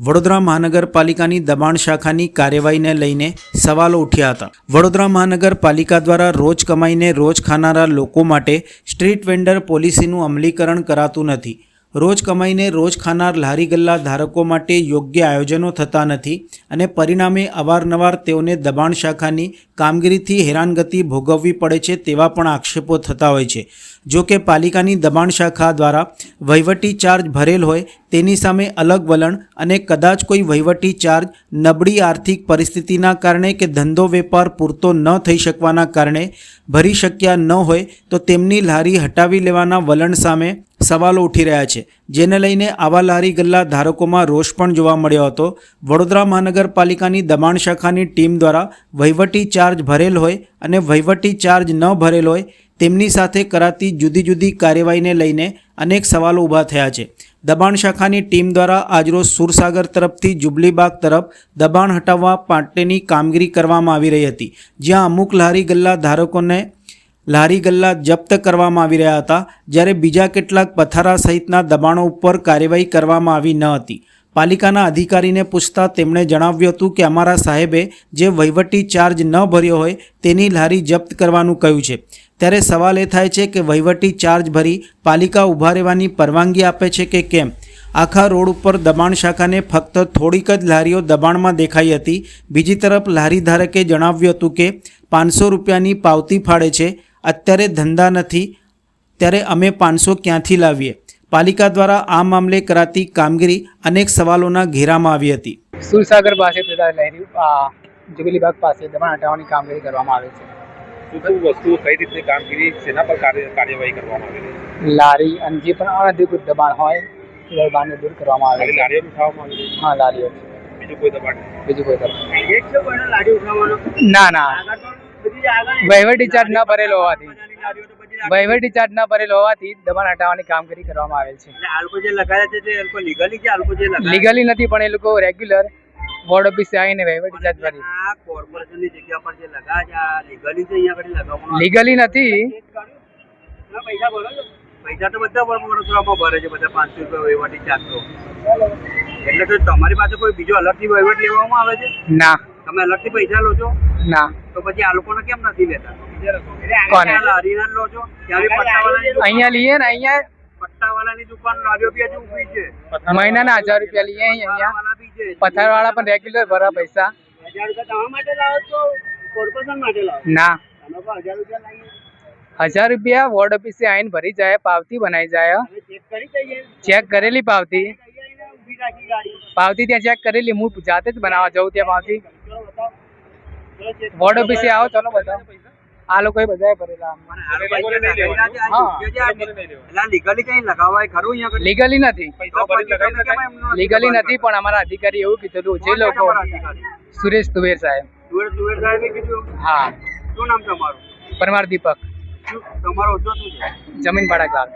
વડોદરા મહાનગરપાલિકાની દબાણ શાખાની કાર્યવાહીને લઈને સવાલો ઉઠ્યા હતા. વડોદરા મહાનગરપાલિકા દ્વારા રોજ કમાઈને રોજ ખાનારા લોકો માટે સ્ટ્રીટ વેન્ડર પોલિસીનું અમલીકરણ કરાતું નથી. રોજ કમાઈને રોજ ખાનાર લારી ગલ્લા ધારકો માટે યોગ્ય આયોજનો થતા નથી અને પરિણામે અવારનવાર તેઓને દબાણ શાખાની કામગીરીથી હેરાનગતિ ભોગવવી પડે છે તેવા પણ આક્ષેપો થતા હોય છે. જો કે પાલિકાની દબાણ શાખા દ્વારા વહીવટી ચાર્જ ભરેલ હોય તેની સામે અલગ વલણ અને કદાચ કોઈ વહીવટી ચાર્જ નબળી આર્થિક પરિસ્થિતિના કારણે કે ધંધો વેપાર પૂરતો ન થઈ શકવાના કારણે ભરી શક્યા ન હોય તો તેમની લારી હટાવી લેવાના વલણ સામે સવાલો ઉઠી રહ્યા છે. જેને લઈને આવા લારી ગલ્લા ધારકોમાં રોષ પણ જોવા મળ્યો હતો. વડોદરા મહાનગરપાલિકાની દબાણ શાખાની ટીમ દ્વારા વહીવટી ચાર્જ ભરેલ હોય અને વહીવટી ચાર્જ ન ભરેલ હોય તેમની સાથે કરાતી જુદી જુદી કાર્યવાહીને લઈને અનેક સવાલો ઊભા થયા છે. દબાણ શાખાની ટીમ દ્વારા આજરોજ સુરસાગર તરફથી જુબલીબાગ તરફ દબાણ હટાવવા પાટેની કામગીરી કરવામાં આવી રહી હતી. જ્યાં અમુક લારી ગલ્લા ધારકોને લારી ગલ્લા જપ્ત કરવામાં આવી રહ્યા હતા, જ્યારે બીજા કેટલાક પથારા સહિતના દબાણો ઉપર કાર્યવાહી કરવામાં આવી ન હતી. પાલિકાના અધિકારીને પૂછતા તેમણે જણાવ્યું હતું કે, અમારા સાહેબે જે વહીવટી ચાર્જ ન ભર્યો હોય, તેની લારી જપ્ત કરવાનું કહ્યું છે. ત્યારે સવાલ એ થાય છે કે, વહીવટી ચાર્જ ભરી પાલિકા ઊભા રહેવાની પરવાનગી આપે છે કે કેમ? આખા રોડ ઉપર દબાણ શાખાને ફક્ત થોડીક જ લારીઓ દબાણમાં દેખાઈ હતી. બીજી તરફ લારી ધારકે જણાવ્યું હતું કે, પાંચસો રૂપિયાની પાવતી ફાળે છે. અત્યારે ધંધા નથી ત્યારે અમે પાંચસો ક્યાંથી લાવીએ? પાલિકા દ્વારા આ મામલે કરાતી કામગીરી અનેક સવાલોના ઘેરામાં આવી હતી. સુરસાગર પાસે આ જુબીલીબાગ પાસે દબાણ હટાવવાની કામગીરી કરવામાં આવે છે. શું શું કઈ રીતની કામગીરી શેના પર કાર્યવાહી કરવામાં આવી લારી અને જે પણ અનધિકૃત દબાણ હોય એ દબાણને દૂર કરવામાં આવે લારીઓ ઉઠાવવામાં આવી હા લારીઓ. બીજું કોઈ દબાણ? બીજું કોઈ દબાણ. ના ના. વહીવટી ચાર્જ ન ભરેલો હોવાથી. વહીવટી ચાર્જ ન ભરેલો હોવાથી દબાણ હટાવવાની કામગીરી કરવામાં આવેલ છે. લીગલી નથી પણ એ લોકો રેગ્યુલર વોર્ડ ઓફિસે આવીને વહીવટી ચાર્જ ભરી. લીગલી નથી. પૈસા પૈસા તો બધા વડોદરામાં ભરે છે બધા પાંચસો રૂપિયા વહીવટી ચાર્જ તો. એટલે તો તમારી પાસે કોઈ બીજો અલગથી વહીવટ લેવામાં આવે છે? ના. તમે અલગથી પૈસા લો છો? ના. તો પછી આ લોકોને કેમ નથી લેતા? કોને? લો છો ત્યારે પટ્ટાવાળાની અહીંયા લઈએ ને અહીંયા પટ્ટાવાળાની દુકાન લારીઓ બી હજુ ઊભી છે. મહિનાના હજાર રૂપિયા લઈએ અહીંયા. પથારવાળા પણ રેગ્યુલર ભરા પૈસા. હજાર રૂપિયા તમારા માટે લાવો છો? કોર્પોરેશન માટે લાવો? ના. હજાર રૂપિયા લાવીએ. હજાર રૂપિયા વોર્ડ ઓફિસે આવીને ભરી જાય પાવતી બનાવી જાય ચેક કરી દઈએ. ચેક કરેલી પાવતી. અહીંયા ઊભી રાખી ગાડી. પાવતી ત્યાં ચેક કરેલી હું જાતે જ બનાવવા જાઉં ત્યાં પાવતી ચલો બતાવો ચલો check વોર્ડ ઓફિસે આવો ચલો બધા. આ ભરેલા લોકો? લીગલી નથી. લીગલી નથી પણ અમારા અધિકારી એવું કીધેલું જે લોકો સુરેશ તુવેર સાહેબ. હા. શું નામ તમારું? પરમાર દીપક. શું તમારો જમીન ભાડા ક્લાર્ક.